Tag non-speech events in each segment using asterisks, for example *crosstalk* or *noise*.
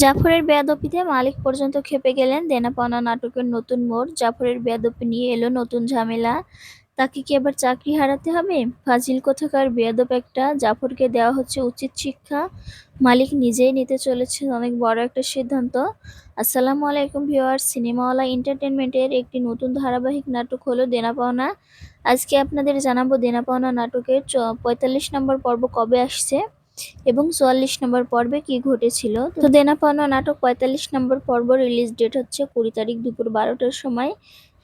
জাফরের বেয়াদপিতে মালিক পর্যন্ত খেপে গেলেন দেনা পাওনা নাটকের নতুন মোড়। জাফরের বেয়াদপি নিয়ে এলো নতুন ঝামেলা। তাকে কি এবার চাকরি হারাতে হবে? ফাজিল কোথাকার বেয়াদব একটা। জাফরকে দেওয়া হচ্ছে উচিত শিক্ষা। মালিক নিজেই নিতে চলেছেন অনেক বড় একটা সিদ্ধান্ত। আসসালামু আলাইকুম ভিউয়ার সিনেমাওয়ালা এন্টারটেনমেন্টের একটি নতুন ধারাবাহিক নাটক হলো দেনা পাওনা আজকে আপনাদের জানাব দেনা পাওনা নাটকের পঁয়তাল্লিশ নম্বর পর্ব কবে আসছে। এবং চুয়াল্লিশ নম্বর পর্বে কি ঘটেছিল? তো দেনা পাওনা নাটক পঁয়তাল্লিশ নম্বর পর্ব রিলিজ ডেট হচ্ছে কুড়ি তারিখ দুপুর বারোটার সময়।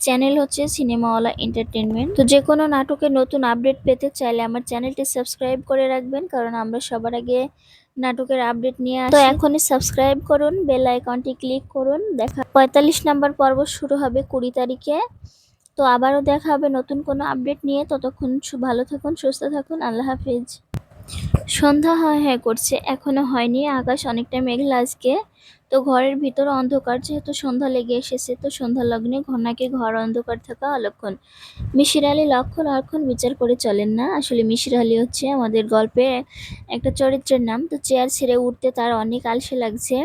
চ্যানেল হচ্ছে সিনেমাওয়ালা এন্টারটেনমেন্ট তো যে কোনো নাটকের নতুন আপডেট পেতে চাইলে আমার চ্যানেলটি সাবস্ক্রাইব করে রাখবেন, কারণ আমরা সবার আগে নাটকের আপডেট নিয়ে তো এখনই সাবস্ক্রাইব করুন বেল আইকনটি ক্লিক করুন। দেখা পঁয়তাল্লিশ নম্বর পর্ব শুরু হবে কুড়ি তারিখে। তো আবারও দেখা হবে নতুন কোনো আপডেট নিয়ে। ততক্ষণ ভালো থাকুন, সুস্থ থাকুন। আল্লাহ হাফিজ। সন্ধ্যা হয় হ্যাঁ করছে। এখনও হয়নি। আকাশ অনেকটা মেঘলা আজকে। তো ঘরের ভিতর অন্ধকার যেহেতু সন্ধ্যা লেগে এসেছে তো সন্ধ্যা লগ্নে ঘনাকে ঘর অন্ধকার থাকা অলক্ষণ। মিশির আলী লক্ষণ লক্ষণ বিচার করে চলেন না। আসলে মিশির আলী হচ্ছে আমাদের গল্পে একটা চরিত্রের নাম। তো চেয়ার ছেড়ে উঠতে তার অনেক আলসে লাগছে।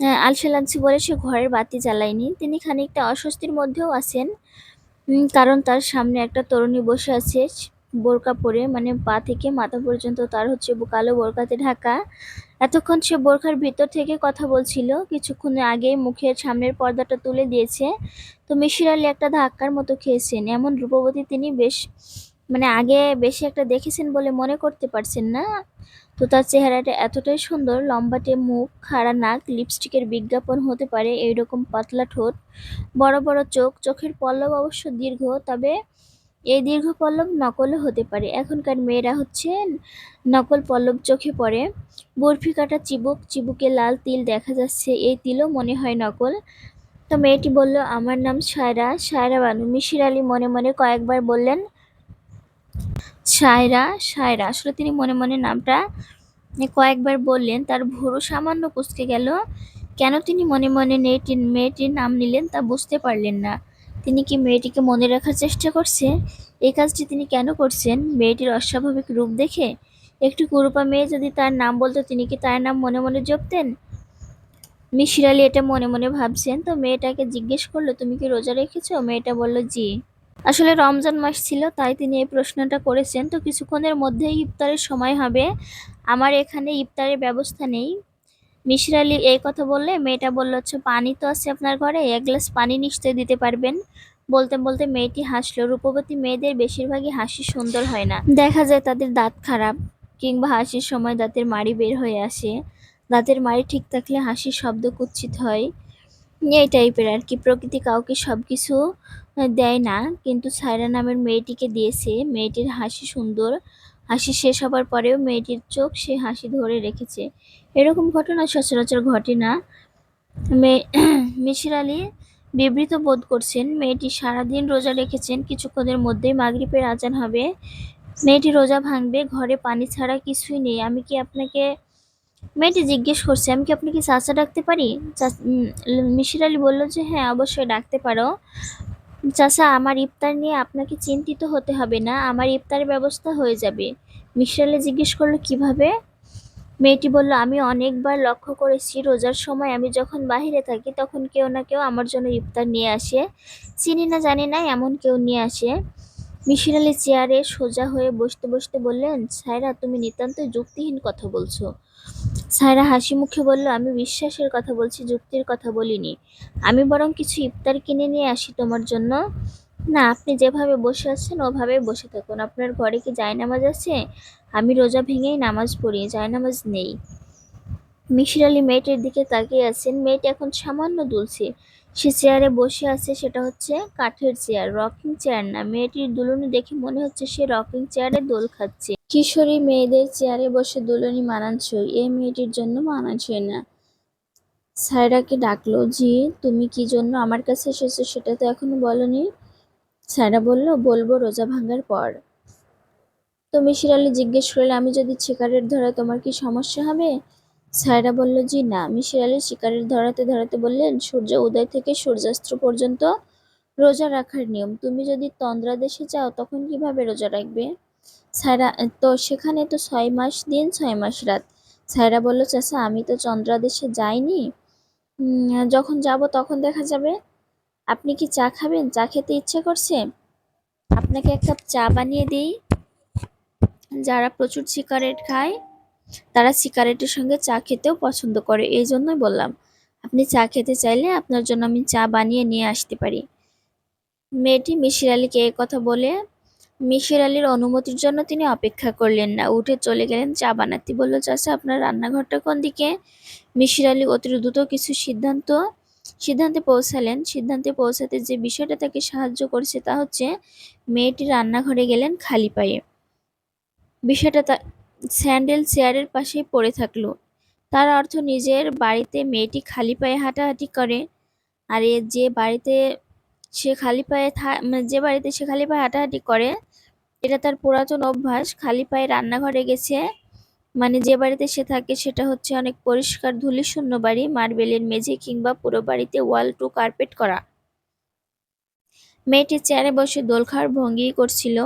আহ, আলসে লাগছে বলে সে ঘরের বাতি জ্বালায়নি। তিনি খানিকটা অস্বস্তির মধ্যেও আছেন। কারণ তার সামনে একটা তরুণী বসে আছে। বোরকা পরে মানে পা থেকে মাথা পর্যন্ত, তার হচ্ছে কালো বোরকাতে ঢাকা। এতক্ষণ সে বোরখার ভিতর থেকে কথা বলছিল। কিছুক্ষণ আগে মুখের সামনের পর্দাটা তুলে দিয়েছে। তো মিশির আলী একটা ধাক্কার মতো খেয়েছেন। এমন রূপবতী তিনি বেশ মানে আগে বেশি একটা দেখেছেন বলে মনে করতে পারছেন না। তো তার চেহারাটা এতটাই সুন্দর, লম্বাটে মুখ, খাড়া নাক, লিপস্টিকের বিজ্ঞাপন হতে পারে, এইরকম পাতলা ঠোঁট, বড় বড় চোখ, চোখের পল্লব অবশ্য দীর্ঘ, তবে এই দীর্ঘ পল্লব নকলও হতে পারে। এখনকার মেয়েরা হচ্ছে নকল পল্লব চোখে পড়ে। বরফি কাটা চিবুক, চিবুকে লাল তিল দেখা যাচ্ছে। এই তিলও মনে হয় নকল। তো মেয়েটি বলল, আমার নাম সায়রা। সায়রা বানু। মিশির আলী মনে মনে কয়েকবার বললেন, সায়রা সায়রা। আসলে তিনি মনে মনে নামটা কয়েকবার বললেন। তার ভুরু সামান্য কুঁচকে গেল। কেন তিনি মনে মনে মেয়েটির মেয়েটির নাম নিলেন তা বুঝতে পারলেন না। তিনি কি মেয়েটিকে মনে রাখার চেষ্টা করছে? এই কাজটি তিনি কেন করছেন? মেয়েটির অস্বাভাবিক রূপ দেখে একটি কুরুপা মেয়ে যদি তার নাম বলতো, তিনি কি তার নাম মনে মনে জপতেন? মিশির আলী এটা মনে মনে ভাবছেন। তো মেয়েটাকে জিজ্ঞেস করল, তুমি কি রোজা রেখেছো? মেয়েটা বলল, জি। আসলে রমজান মাস ছিল, তাই তিনি এই প্রশ্নটা করেছেন। তো কিছুক্ষণের মধ্যেই ইফতারের সময় হবে। আমার এখানে ইফতারের ব্যবস্থা নেই। মিশির আলী এই কথা বললে মেয়েটা বলল হচ্ছে পানি তো আছে আপনার ঘরে, এক গ্লাস পানি নিশ্চয়ই দিতে পারবেন। বলতে বলতে মেয়েটি হাসলো। রূপবতী মেয়েদের বেশিরভাগই হাসি সুন্দর হয় না। দেখা যায় তাদের দাঁত খারাপ কিংবা হাসির সময় দাঁতের মাড়ি বের হয়ে আসে। দাঁতের মাড়ি ঠিক থাকলে হাসির শব্দ কুৎসিত হয়। এই টাইপের আর কি। প্রকৃতি কাউকে সব কিছু দেয় না। কিন্তু সায়রা নামের মেয়েটিকে দিয়েছে। মেয়েটির হাসি সুন্দর। হাসি শেষ হবার পরেও মেয়েটির চোখ সে হাসি ধরে রেখেছে। এরকম ঘটনা সচরাচর ঘটে না। *clears throat* মিশির আলী বিবৃত বোধ করছেন, মেয়েটি সারাদিন রোজা রেখেছেন, কিছুক্ষণের মধ্যেই মাগরিবের আজান হবে। মেয়েটি রোজা ভাঙবে, ঘরে পানি ছাড়া কিছুই নেই। আমি কি আপনাকে, মেয়েটি জিজ্ঞেস করছে, আমি কি আপনাকে চাচা ডাকতে পারি? মিশির আলী বলল যে হ্যাঁ অবশ্যই ডাকতে পারো। চাচা, আমার ইফতার নিয়ে আপনাকে চিন্তিত হতে হবে না, আমার ইফতারের ব্যবস্থা হয়ে যাবে। মিশির জিজ্ঞেস করল, কীভাবে? মেয়েটি বলল, আমি অনেকবার লক্ষ্য করেছি, রোজার সময় আমি যখন বাহিরে থাকি, তখন কেউ না কেউ আমার জন্য ইফতার নিয়ে আসে। চিনি না, জানি না, এমন কেউ নিয়ে আসে। মিশির আলী চেয়ারে সোজা হয়ে বসতে বসতে বললেন সায়রা তুমি নিতান্ত যুক্তিহীন কথা বলছো। সায়রা হাসি মুখে বলল, আমি বিশ্বাসের কথা বলছি, যুক্তির কথা বলিনি। আমি বরং কিছু ইফতার কিনে নিয়ে আসি তোমার জন্য। না, আপনি যেভাবে বসে আছেন ওভাবে বসে থাকুন। আপনার ঘরে কি জায়নামাজ আছে? আমি রোজা ভেঙেই নামাজ পড়ি, জায়নামাজ নেই। মিশির আলী মেয়েটির দিকে তাকিয়ে আছেন। মেয়েটি এখন সামান্য দুলছে। সে চেয়ারে বসে আছে, সেটা হচ্ছে কাঠের চেয়ার রকিং চেয়ার না। মেয়েটির দুলুনি দেখে মনে হচ্ছে সে রকিং চেয়ারে দোল খাচ্ছে। কিশোরী মেয়েদের চেয়ারে বসে দুলুনি মানানসই, এই মেয়েটির জন্য মানানসই না। সায়রাকে ডাকলো, জি, তুমি কি জন্য আমার কাছে এসেছ সেটা তো এখনও বলনি? সায়রা বলল, বলব রোজা ভাঙার পর। তো মিশির আলী জিজ্ঞেস করলে, আমি যদি শিকারের ধরায় তোমার কি সমস্যা হবে? সায়রা বলল, জি না মিশির আলী শিকারের ধরাতে ধরাতে বললেন, সূর্য উদয় থেকে সূর্যাস্ত পর্যন্ত রোজা রাখার নিয়ম। তুমি যদি তন্দ্রা দেশে যাও, তখন কীভাবে রোজা রাখবে? সায়রা তো সেখানে তো ছয় মাস দিন, ছয় মাস রাত। সায়রা বলল, চাচা, আমি তো চন্দ্রাদেশে যাইনি। যখন যাব তখন দেখা যাবে। আপনি কি চা খাবেন? চা খেতে ইচ্ছে করছে? আপনাকে এক কাপ চা বানিয়ে দিই। যারা প্রচুর সিগারেট খায় তারা সিগারেটের সঙ্গে চা খেতেও পছন্দ করে, এই জন্যই বললাম। আপনি চা খেতে চাইলে আপনার জন্য আমি চা বানিয়ে নিয়ে আসতে পারি। মেয়েটি মিশির আলীকে এই কথা বলে মিশির আলীর অনুমতির জন্য তিনি অপেক্ষা করলেন না। উঠে চলে গেলেন চা বানাতে। বলল, চাচা, আপনার রান্নাঘরটা কোন দিকে? মিশির আলী অতি দ্রুত কিছু সিদ্ধান্ত, সিদ্ধান্তে পৌঁছালেন। সিদ্ধান্তে পৌঁছাতে যে বিষয়টা তাকে সাহায্য করেছে তা হচ্ছে, মেয়েটি রান্নাঘরে গেলেন খালি পায়ে। বিষয়টা স্যান্ডেল চেয়ারের পাশেই পড়ে থাকল। তার অর্থ নিজের বাড়িতে মেয়েটি খালি পায়ে হাঁটাহাঁটি করে আর এ যে বাড়িতে সে খালি পায়ে মানে যে বাড়িতে সে খালি পায়ে হাঁটাহাঁটি করে, এটা তার পুরাতন অভ্যাস। খালি পায়ে রান্নাঘরে গেছে মানে যে বাড়িতে সে থাকে সেটা হচ্ছে অনেক পরিষ্কার, ধূলিশূন্য বাড়ি, মার্বেলের মেঝে কিংবা পুরো বাড়িতে ওয়াল টু কার্পেট করা। মেয়েটি চেয়ারে বসে দোল খাওয়ার ভঙ্গি করছিল।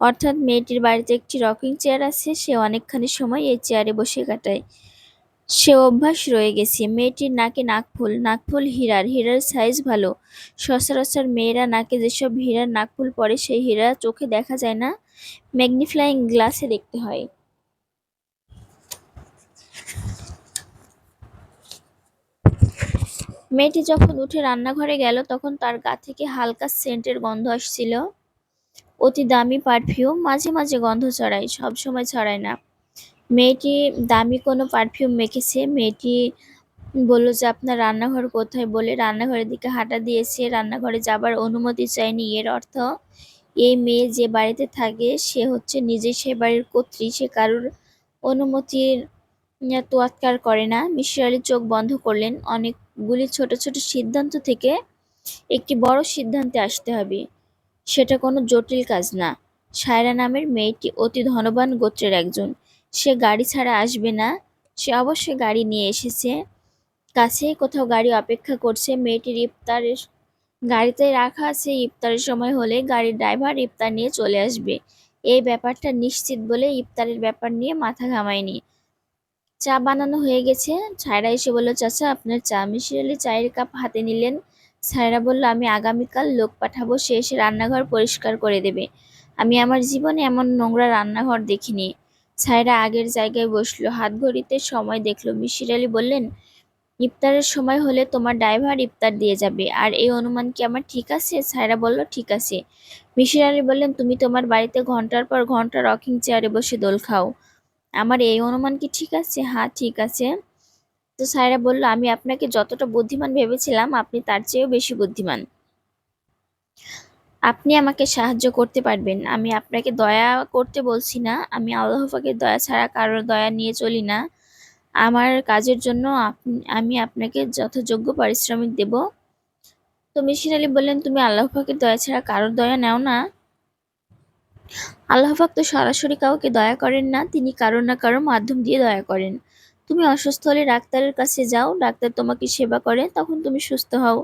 অর্থাৎ মেয়েটির বাড়িতে একটি রকিং চেয়ার আছে, সে অনেকখানি সময় এই চেয়ারে বসে কাটায়। সে অভ্যাস রয়ে গেছে। মেয়েটির নাকে নাকফুল নাকফুল হীরার হীরার সাইজ ভালো। সচরাচর মেয়েরা নাকে যেসব হীরার নাকফুল পরে, সেই হীরা চোখে দেখা যায় না ম্যাগনিফ্লাইং গ্লাসে দেখতে হয়। মেয়েটি যখন উঠে রান্নাঘরে গেল, তখন তার গা থেকে হালকা সেন্টের গন্ধ আসছিল। অতি দামি পারফিউম মাঝে মাঝে গন্ধ ছড়ায় সব সময় ছড়ায় না। মেয়েটি দামি কোনো পারফিউম মেখেছে? মেয়েটি বলল যে আপনার রান্নাঘর কোথায়? বলে রান্নাঘরের দিকে হাঁটা দিয়েছে। রান্নাঘরে যাবার অনুমতি চায়নি। এর অর্থ এই মেয়ে যে বাড়িতে থাকে সে হচ্ছে নিজে সে বাড়ির কর্ত্রী। সে কারোর অনুমতির উম, তোয়াক্কার করে না। মিশর আলী চোখ বন্ধ করলেন। অনেকগুলি ছোট ছোট সিদ্ধান্ত থেকে একটি বড় সিদ্ধান্তে আসতে হবে। সেটা কোনো জটিল কাজ না। সায়রা নামের মেয়েটি অতি ধনবান গোত্রের একজন। সে গাড়ি ছাড়া আসবে না। সে অবশ্যই গাড়ি নিয়ে এসেছে। কাছেই কোথাও গাড়ি অপেক্ষা করছে। মেয়েটির ইফতারের গাড়িতে রাখা আছে। ইফতারের সময় হলে গাড়ির ড্রাইভার ইফতার নিয়ে চলে আসবে। এই ব্যাপারটা নিশ্চিত বলে ইফতারের ব্যাপার নিয়ে মাথা ঘামায়নি। চা বানানো হয়ে গেছে। ছায়রা এসে বলল, চাচা, আপনার চা আলী চায়ের কাপ হাতে নিলেন। ছায়রা বলল, আমি আগামীকাল লোক পাঠাবো, সে এসে রান্নাঘর পরিষ্কার করে দেবে। আমি আমার জীবনে এমন নোংরা রান্নাঘর দেখিনি। ছায়রা আগের জায়গায় বসল। হাত ঘড়িতে সময় দেখল। মিশির আলী বললেন, ইফতারের সময় হলে তোমার ড্রাইভার ইফতার দিয়ে যাবে। আর এই অনুমান কি আমার ঠিক আছে? সায়রা বলল, ঠিক আছে। মিশির আলী বললেন, তুমি তোমার বাড়িতে ঘণ্টার পর ঘণ্টা রকিং চেয়ারে বসে দোল খাও। আমার এই অনুমান কি ঠিক আছে? হ্যাঁ ঠিক আছে। তো সায়রা বলল, আমি আপনাকে যতটা বুদ্ধিমান ভেবেছিলাম, আপনি তার চেয়েও বেশি বুদ্ধিমান। আপনি আমাকে সাহায্য করতে পারবেন। আমি আপনাকে দয়া করতে বলছি না। আমি আল্লাহ দয়া ছাড়া কারোর দয়া নিয়ে চলি না। আমার কাজের জন্য আমি আপনাকে যথাযোগ্য পারিশ্রমিক দেব। তো মিশির আলী বললেন, তুমি আল্লাহ পাকের দয়া ছাড়া কারোর দয়া নেও না। আল্লাহ পাক তো সরাসরি কাউকে দয়া করেন না। তিনি কারও না কারও মাধ্যম দিয়ে দয়া করেন। তুমি অসুস্থ হলে ডাক্তারের কাছে যাও, ডাক্তার তোমাকে সেবা করে, তখন তুমি সুস্থ হও।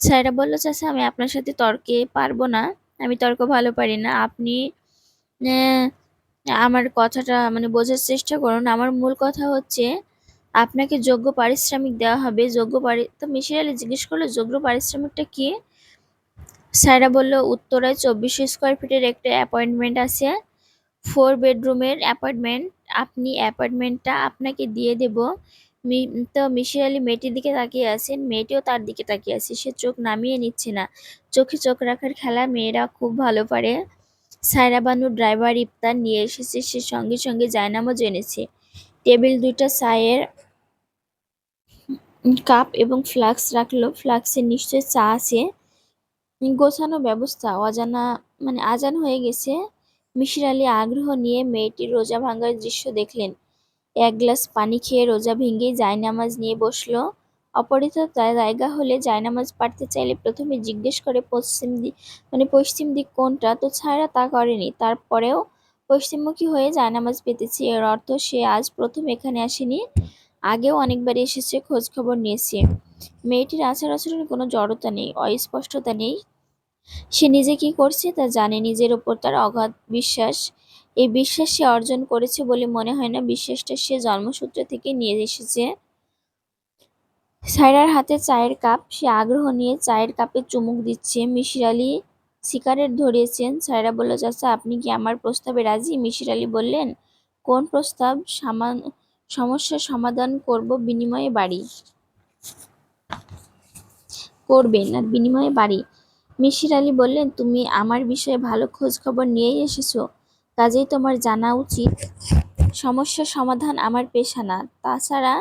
সায়রা বলল, চাচা, আমি আপনার সাথে তর্কে পারব না, আমি তর্ক ভালো পারি না। আপনি আমার কথাটা মানে বোঝার চেষ্টা করুন। আমার মূল কথা হচ্ছে, আপনাকে যোগ্য পারিশ্রমিক দেওয়া হবে। যোগ্য পারি তো মিশির আলী জিজ্ঞেস করল, যোগ্য পারিশ্রমিকটা কি? সায়রা বলল, উত্তরায় চব্বিশশো স্কোয়ার ফিটের একটা অ্যাপয়েন্টমেন্ট আছে। ফোর বেডরুমের অ্যাপার্টমেন্ট, আপনি অ্যাপার্টমেন্টটা আপনাকে দিয়ে দেব। তো মিশির আলী মেয়েটির দিকে তাকিয়ে আছেন, মেয়েটিও তার দিকে তাকিয়ে আছে, সে চোখ নামিয়ে নিচ্ছে না। চোখে চোখ রাখার খেলা মেয়েরা খুব ভালো পারে। সায়রা বানু ড্রাইভার ইফতার নিয়ে এসেছে, সে সঙ্গে সঙ্গে জায়নামাজ জেনেছে। টেবিল দুইটা চায়ের কাপ এবং ফ্লাক্স রাখল। ফ্লাক্সে নিশ্চয় চা আছে। গোছানো ব্যবস্থা, অজানা মানে আজান হয়ে গেছে। মিশির আলী আগ্রহ নিয়ে মেয়েটির রোজা ভাঙার দৃশ্য দেখলেন। এক গ্লাস পানি খেয়ে রোজা ভেঙে জায়নামাজ নিয়ে বসল। অপরিচিত তা- জায়গা হলে জায়নামাজ পাড়তে চাইলে প্রথমে জিজ্ঞেস করে, পশ্চিম দিক মানে পশ্চিম দিক কোনটা? তো ছায়রা তা করেনি। তারপরেও, পশ্চিমমুখী হয়ে জায়নামাজ পেতেছি। এর অর্থ, সে আজ প্রথম এখানে আসেনি। আগেও অনেকবার এসেছে, খোঁজ খবর নিয়েছে। মেয়েটির আচার আচরণে কোনো জড়তা নেই, অস্পষ্টতা নেই। সে নিজে কি করছে তা জানে, নিজের ওপর তার অগাধ বিশ্বাস। এই বিশ্বাস সে অর্জন করেছে বলে মনে হয় না, বিশ্বাসটা সে জন্মসূত্র থেকে নিয়ে এসেছে। সায়রার হাতে চায়ের কাপ, সে আগ্রহ নিয়ে চায়ের কাপে চুমুক দিচ্ছে। মিশির আলী সিগারেট ধরিয়েছেন সায়রা বলল, চাচা, আপনি কি আমার প্রস্তাবে রাজি? মিশির আলী বললেন, কোন প্রস্তাব? সামান সমস্যার সমাধান করব বিনিময়ে বাড়ি। করবেন, আর বিনিময়ে বাড়ি? মিশির আলী বললেন, তুমি আমার বিষয়ে ভালো খোঁজ খবর নিয়েই এসেছ। কাজেই তোমার জানা উচিত। সমস্যার সমাধান আমার পেশা না। তাছাড়া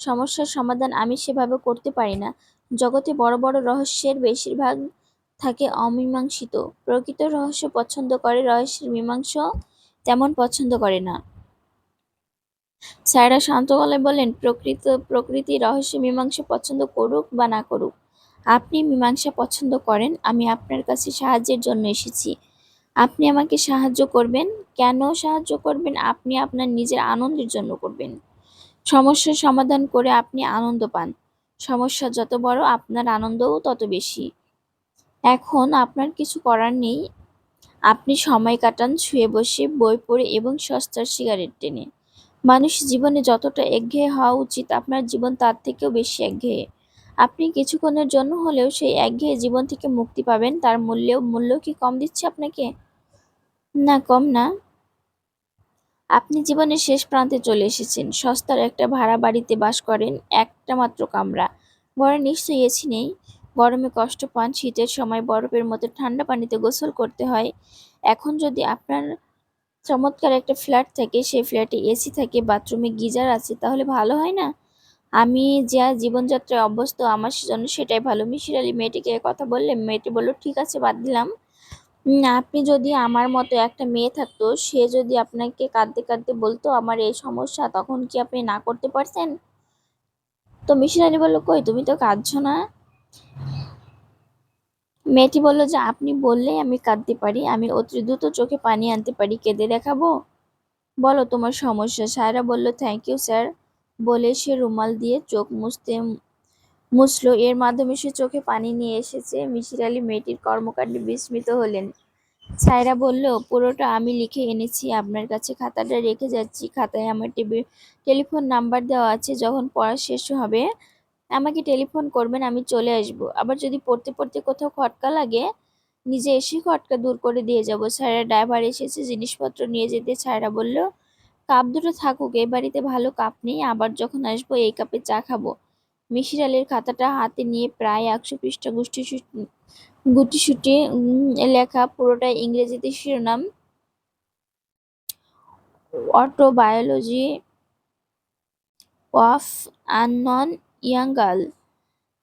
সমস্যার সমাধান আমি সেভাবে করতে পারি না। জগতে বড় বড় রহস্যের বেশিরভাগ থাকে অমীমাংসিত। প্রকৃত রহস্য পছন্দ করে, রহস্যের মীমাংস তেমন পছন্দ করে না। সায়রা শান্ত গলায় বললেন, প্রকৃত, প্রকৃতি রহস্য মীমাংসা পছন্দ করুক বা না করুক। আপনি মীমাংসা পছন্দ করেন, আমি আপনার কাছে সাহায্যের জন্য এসেছি। আপনি আমাকে সাহায্য করবেন। কেন সাহায্য করবেন? আপনি আপনার নিজের আনন্দের জন্য করবেন। সমস্যার সমাধান করে আপনি আনন্দ পান। সমস্যা যত বড়, আপনার আনন্দও তত বেশি। এখন আপনার কিছু করার নেই। আপনি সময় কাটান, শুয়ে বসে, বই পড়ে এবং সস্তার সিগারেট টেনে। মানুষ জীবনে যতটা একঘেয়ে হওয়া উচিত, আপনার জীবন তার থেকেও বেশি একঘেয়ে। আপনি কিছুক্ষণের জন্য হলেও সেই একঘেয়ে জীবন থেকে মুক্তি পাবেন, তার মূল্যেও মূল্য কি কম দিচ্ছে আপনাকে? না, কম না। আপনি জীবনের শেষ প্রান্তে চলে এসেছেন। সস্তার একটা ভাড়া বাড়িতে বাস করেন একটা মাত্র কামরা। ঘরে নিশ্চয়ই এসি নেই। গরমে কষ্ট পান, শীতের সময় বরফের মতো ঠান্ডা পানিতে গোসল করতে হয়। এখন যদি আপনার চমৎকার একটা ফ্ল্যাট থাকে, সেই ফ্ল্যাটে এসি থাকে, বাথরুমে গিজার আছে, তাহলে ভালো, হয় না? আমি যা জীবনযাত্রায় অভ্যস্ত, আমার জন্য সেটাই ভালো। মিশির আলী মেয়েটিকে কথা বললে মেয়েটি বলল, ঠিক আছে, বাদ দিলাম। আপনি যদি আমার মতো একটা মেয়ে থাকতো, সে যদি আপনাকে কাঁদতে কাঁদতে বলতো, আমার এই সমস্যা তখন কি আপনি না করতে পারতেন? তো মিশির আলী বলল, কই, তুমি তো কাঁদছো না? মেয়েটি বলল, যে, আপনি বললেই আমি কাঁদতে পারি। আমি অতি দ্রুত চোখে পানি আনতে পারি, কেঁদে দেখাবো। বলো তোমার সমস্যা? সায়রা বলল, থ্যাংক ইউ, স্যার। বলে সে রুমাল দিয়ে চোখ মুছতে মুছলো। এর মাধ্যমে সে চোখে পানি নিয়ে এসেছে। মিশির আলী মেয়েটির কর্মকাণ্ডে বিস্মিত হলেন। সায়রা বলল, পুরোটা আমি লিখে এনেছি। আপনার কাছে খাতাটা রেখে যাচ্ছি। খাতায় আমার টেবিল টেলিফোন নাম্বার দেওয়া আছে। যখন পড়া শেষ হবে, আমাকে টেলিফোন করবেন, আমি চলে আসব। আবার যদি পড়তে পড়তে কোথাও খটকা লাগে, নিজে এসে খটকা দূর করে দিয়ে যাব। সায়রা ড্রাইভার এসেছে, জিনিসপত্র নিয়ে যেতে। সায়রা বলল কাপ দুটো থাকুক এই বাড়িতে ভালো কাপ নেই, আবার যখন আসব এই কাপে চা খাব। মিশির আলীর খাতাটা হাতে নিয়ে প্রায় একশো পৃষ্ঠা গোষ্ঠী গুটিসুটি লেখা পুরোটাই ইংরেজিতে শিরোনাম। Autobiology of unknown young girl.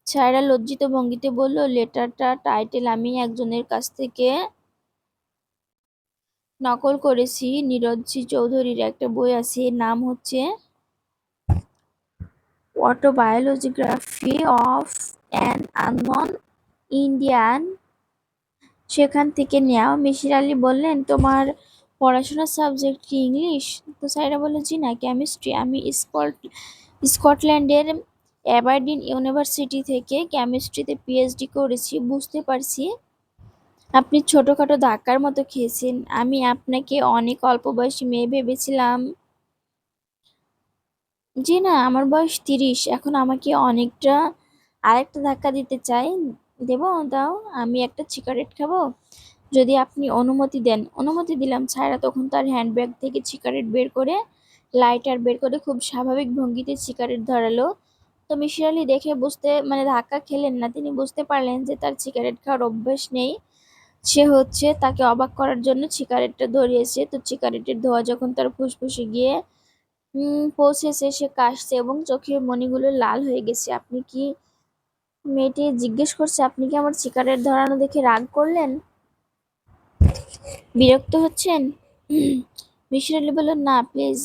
Sayra লজ্জিত ভঙ্গিতে বলল, লেটারটা, টাইটেল আমি একজনের কাছ থেকে নকল করেছি নীরজি চৌধুরীর একটা বই আছে নাম হচ্ছে autobiography of an unknown Indian সেখান থেকে নেওয়া মিশির আলী বললেন, তোমার পড়াশোনার সাবজেক্ট কি ইংলিশ তো সাইরা বলল, জি না কেমিস্ট্রি আমি স্কট, স্কটল্যান্ডের অ্যাবারডিন ইউনিভার্সিটি থেকে কেমিস্ট্রিতে পিএইচডি করেছি। বুঝতে পারছি আপনি ছোটোখাটো ধাক্কার মতো খেয়েছেন। আমি আপনাকে অনেক অল্প বয়সী মেয়ে ভেবেছিলাম। জি না, আমার বয়স তিরিশ। এখন আমাকে অনেকটা আরেকটা ধাক্কা দিতে চাই। দেবো, দাও, আমি একটা সিগারেট খাব। যদি আপনি অনুমতি দেন। অনুমতি দিলাম ছায়রা তখন তার হ্যান্ডব্যাগ থেকে সিগারেট বের করে লাইটার বের করে খুব স্বাভাবিক ভঙ্গিতে সিগারেট ধরালো। তো মিশির দেখে বুঝতে মানে ধাক্কা খেলেন না। তিনি বুঝতে পারলেন যে তার সিগারেট খাওয়ার অভ্যাস নেই। সে হচ্ছে তাকে অবাক করার জন্য সিগারেটটা ধরিয়েছে। তো সিগারেটের ধোঁয়া যখন তার ফুসফুসে গিয়ে পৌঁছেছে, সে কাশছে এবং চোখের মণিগুলো লাল হয়ে গেছে। আপনি কি মেয়েটি জিজ্ঞেস করছে, আপনি কি আমার সিগারেট ধরানো দেখে রাগ করলেন? বিরক্ত হচ্ছেন? মিশির আলী বলল না, প্লিজ।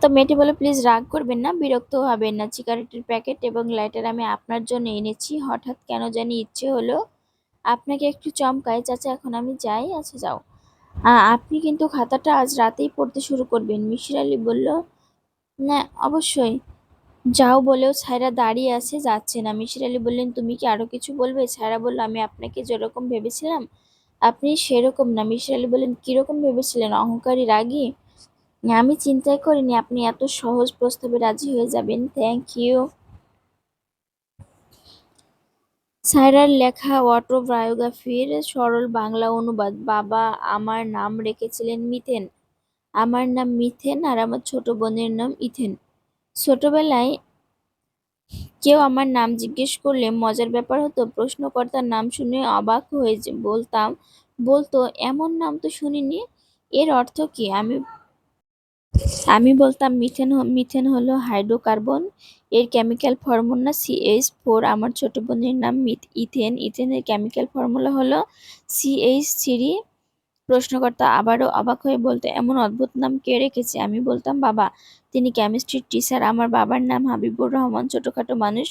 তো মেয়েটি বলে প্লিজ রাগ করবেন না, বিরক্ত হবেন না। সিগারেটের প্যাকেট এবং লাইটার আমি আপনার জন্য এনেছি। হঠাৎ কেন জানি ইচ্ছে হলো আপনাকে একটু চমকায়, চাচা, এখন আমি যাই আচ্ছা যাও। আপনি কিন্তু খাতাটা আজ রাতেই পড়তে শুরু করবেন। মিশির আলী বলল, না, অবশ্যই। যাও বলেও ছায়রা দাঁড়িয়ে আছে, যাচ্ছে না। মিশির আলী বললেন, তুমি কি আরও কিছু বলবে? ছায়রা বলল, আমি আপনাকে যেরকম ভেবেছিলাম, আপনি সেরকম না। মিসির আলি বললেন, কীরকম ভেবেছিলেন? অহংকারী রাগী? আমি চিন্তাই করিনি, আপনি এত সহজ প্রস্তাবে রাজি হয়ে যাবেন। থ্যাংক ইউ সায়রার লেখা অটোবায়োগ্রাফির সরল বাংলা অনুবাদ, বাবা আমার নাম রেখেছিলেন মিথেন। আমার নাম মিথেন আর আমার ছোট বোনের নাম ইথেন। ছোটবেলায় কেউ আমার নাম জিজ্ঞেস করলে মজার ব্যাপার হতো, প্রশ্নকর্তার নাম শুনে অবাক হয়ে বলতাম, বলতো, এমন নাম তো শুনিনি। এর অর্থ কি? আমি আমি বলতাম মিথেন মিথেন হলো হাইড্রোকার্বন। এর কেমিক্যাল ফর্মুলা সিএইচ ফোর আমার ছোট বোনের নাম ইথেন। ইথেনের কেমিক্যাল ফর্মুলা হলো সিএইচ থ্রি প্রশ্নকর্তা আবারও অবাক হয়ে বলতো, এমন অদ্ভুত নাম কে রেখেছে? আমি বলতাম, বাবা, তিনি কেমিস্ট্রির টিচার আমার বাবার নাম হাবিবুর রহমান। ছোটোখাটো মানুষ।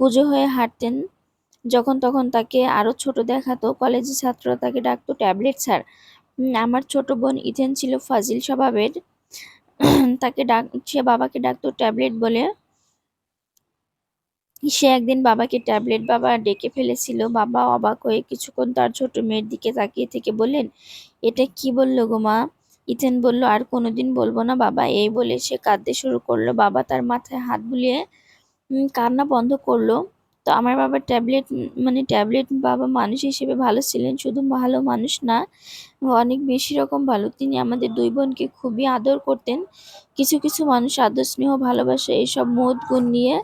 পুজো হয়ে হাঁটতেন। যখন তখন তাকে আরও ছোট দেখাতো। কলেজের ছাত্ররা তাকে ডাকতো, ট্যাবলেট স্যার। আমার ছোট বোন ইথেন ছিল ফাজিল স্বভাবের। তাকে ডাক, সে বাবাকে ডাকতো ট্যাবলেট বলে। সে একদিন বাবাকে ট্যাবলেট বাবা ডেকে ফেলেছিল। বাবা অবাক হয়ে কিছুক্ষণ তার ছোট মেয়ের দিকে তাকিয়ে থেকে বললেন, এটা কি বলল গো মা? ইথেন বলল, আর কোনোদিন বলব না বাবা। এই বলে সে কাঁদতে শুরু করল। বাবা তার মাথায় হাত বুলিয়ে কান্না বন্ধ করল। তো আমার বাবা ট্যাবলেট মানে ট্যাবলেট বাবা মানুষ হিসেবে ভালো ছিলেন, শুধু ভালো মানুষ না, অনেক বেশি রকম ভালো। তিনি আমাদের দুই বোনকে খুবই আদর করতেন। কিছু কিছু মানুষ আদর, স্নেহ, ভালোবাসা এইসব মহৎ গুণ নিয়ে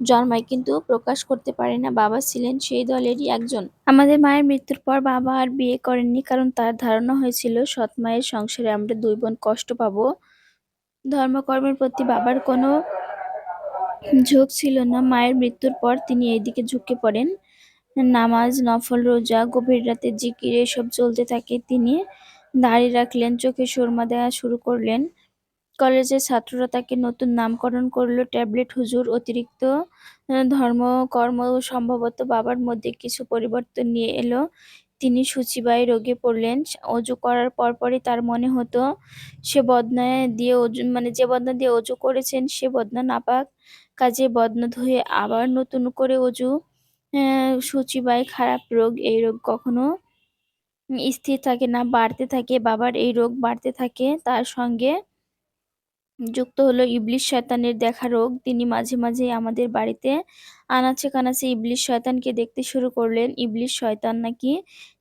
জন্মায়, কিন্তু প্রকাশ করতে পারে না। বাবা ছিলেন সেই দলেরই একজন। আমাদের মায়ের মৃত্যুর পর বাবা আর বিয়ে করেননি, কারণ তার ধারণা হয়েছিল, সৎ মায়ের সংসারে আমরা দুই বোন কষ্ট পাবো। ধর্মকর্মের প্রতি বাবার কোনো ঝোঁক ছিল না। মায়ের মৃত্যুর পর তিনি এইদিকে ঝুঁকে পড়েন। নামাজ, নফল, রোজা, গভীর রাতে জিকির এসব চলতে থাকে। তিনি দাড়ি রাখলেন, চোখে সুরমা দেওয়া শুরু করলেন। কলেজের ছাত্ররা তাকে নতুন নামকরণ করল। ট্যাবলেট, হুজুর, অতিরিক্ত ধর্ম, কর্ম সম্ভবত বাবার মধ্যে কিছু পরিবর্তন নিয়ে এলো। তিনি সূচিবায় রোগে পড়লেন। অজু করার পরপরই তার মনে হতো, সে বদনা দিয়ে অজু মানে যে বদনা দিয়ে অজু করেছেন, সে বদনা নাপাক কাজে বদনা ধুয়ে আবার নতুন করে অজু সূচিবায় খারাপ রোগ, এই রোগ কখনো স্থির থাকে না, বাড়তে থাকে। বাবার এই রোগ বাড়তে থাকে, তার সঙ্গে যুক্ত হলো ইবলিশ শয়তানের দেখা রোগ। তিনি মাঝে মাঝে আমাদের বাড়িতে আনাচে কানাচে ইবলিশ শয়তানকে দেখতে শুরু করলেন। ইবলিশ শয়তান নাকি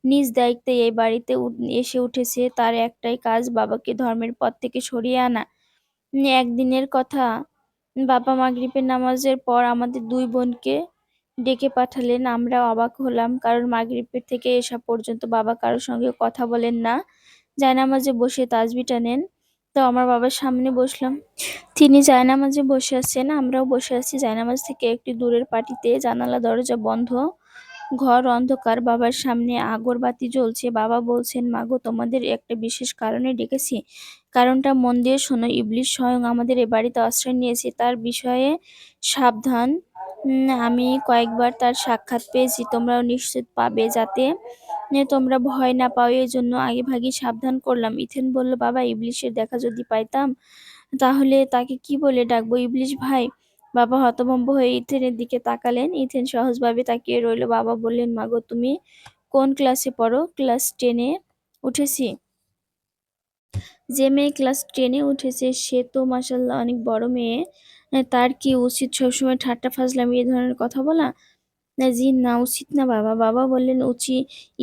নিজ দায়িত্বে এই বাড়িতে এসে উঠেছে। তার একটাই কাজ বাবাকে ধর্মের পথ থেকে সরিয়ে আনা। একদিনের কথা বাবা মাগরিবের নামাজের পর আমাদের দুই বোনকে ডেকে পাঠালেন। আমরা অবাক হলাম, কারণ মাগরিবের থেকে এসা পর্যন্ত বাবা কারোর সঙ্গে কথা বলেন না। জায়নামাজে বসে তাজবিটা নেন। তো আমার বাবার সামনে বসলাম। তিনি জায়নামাজে বসে আছেন, আমরাও বসে আছি। জায়নামাজ থেকে একটি দূরের পাটিতে জানালা দরজা বন্ধ। ঘর অন্ধকার, বাবার সামনে আগরবাতি জ্বলছে। বাবা বলছেন, মাগো, তোমাদের একটা বিশেষ কারণে ডেকেছি। কারণটা মন দিয়ে শোনো, ইবলিশ স্বয়ং আমাদের এ বাড়িতে আশ্রয় নিয়েছে। তার বিষয়ে সাবধান। আমি কয়েকবার তার সাক্ষাৎ পেয়েছি। তোমরাও নিশ্চিত পাবে যাতে তোমরা ভয় না পাও। এই জন্য আগে ভাগে সাবধান করলাম। ইথেন বলল, বাবা, ইবলিশের দেখা যদি পাইতাম, তাহলে তাকে কি বলে ডাকবো? ইবলিশ ভাই বাবা হতভম্ব হয়ে ইথেনের দিকে তাকালেন। ইথেন সহজভাবে তাকিয়ে রইল। বাবা বললেন, মাগো, তুমি কোন ক্লাসে পড়ো? ক্লাস টেনে উঠেছি। যে মেয়ে ক্লাস টেনে উঠেছে, সে তো মাসাল্লাহ অনেক বড় মেয়ে। তার কি উচিত সবসময় ঠাট্টা ফাজলামি এই ধরনের কথা বলা? না জি, না, উচিত না বাবা। বাবা বললেন, উচি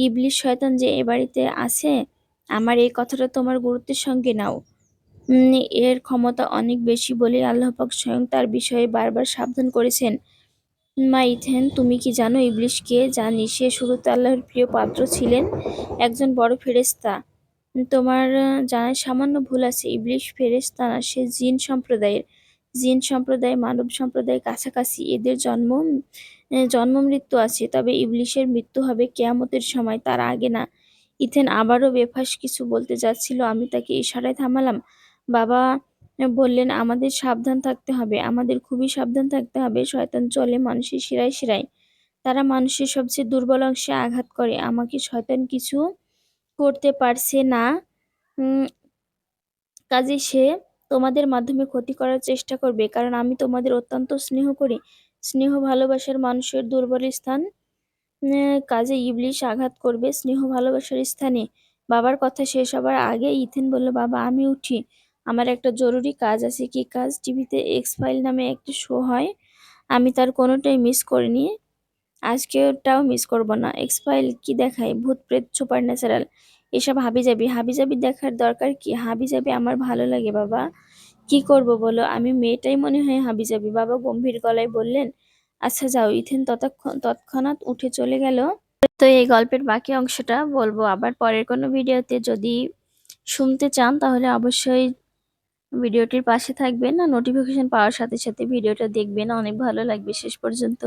ইবলিশ শয়তান যে এ বাড়িতে আছে, আমার এই কথাটা তোমার গুরুত্বের সঙ্গে নাও। এর ক্ষমতা অনেক বেশি বলে আল্লাহ পাক স্বয়ং তার বিষয়ে বারবার সাবধান করেছেন। মা ইথেন, তুমি কি জানো ইবলিশ কে জানি, সে শুরুতে আল্লাহর প্রিয় পাত্র ছিলেন, একজন বড় ফেরেশতা। তোমার জানায় সামান্য ভুল আছে, ইবলিশ ফেরেশতা না, সে জিন সম্প্রদায়ের। জিন সম্প্রদায়, মানব সম্প্রদায় কাছাকাছি, এদের জন্ম জন্ম মৃত্যু আছে, তবে ইবলিশের মৃত্যু হবে কেয়ামতের সময়, তার আগে না। ইথেন আবারও বেফাস কিছু বলতে যাচ্ছিল, আমি তাকে ইশারায় থামালাম। বাবা বললেন, আমাদের সাবধান থাকতে হবে। আমাদের খুবই সাবধান থাকতে হবে। শয়তান চলে মানুষের শিরায় শিরায়। তারা মানুষের সবচেয়ে দুর্বল অংশে আঘাত করে। আমাকে শয়তান কিছু করতে পারছে না। কাজে সে তোমাদের মাধ্যমে ক্ষতি করার চেষ্টা করবে। কারণ আমি তোমাদের অত্যন্ত স্নেহ করি। স্নেহ ভালোবাসার মানুষের দুর্বল স্থান কাজে ইবলিশ আঘাত করবে স্নেহ ভালোবাসার স্থানে। বাবার কথা শেষ হবার আগে ইথেন বলল, বাবা, আমি উঠি। আমার একটা জরুরি কাজ আছে কি কাজ? টিভিতে এক্স ফাইল নামে একটি শো হয়। আমি তার কোনোটাই মিস করিনি। আজকে ওটাও মিস করব না। এক্স ফাইল কি দেখায়? ভূত, প্রেত, সুপার ন্যাচারাল। এসব হাবি যাবি হাবি যাবি দেখার দরকার কি? হাবি যাবি আমার ভালো লাগে, বাবা। কি করব বলো? আমি মেয়েটাই মনে হয় হাবি যাবি বাবা গম্ভীর গলায় বললেন আচ্ছা যাও। ইথেন ততক্ষণ তৎক্ষণাৎ উঠে চলে গেল। তো এই গল্পের বাকি অংশটা বলব। আবার পরের কোনো ভিডিওতে যদি শুনতে চান, তাহলে অবশ্যই ভিডিওটির পাশে থাকবেন আর নোটিফিকেশন পাওয়ার সাথে সাথে ভিডিওটা দেখবেন। অনেক ভালো লাগবে শেষ পর্যন্ত।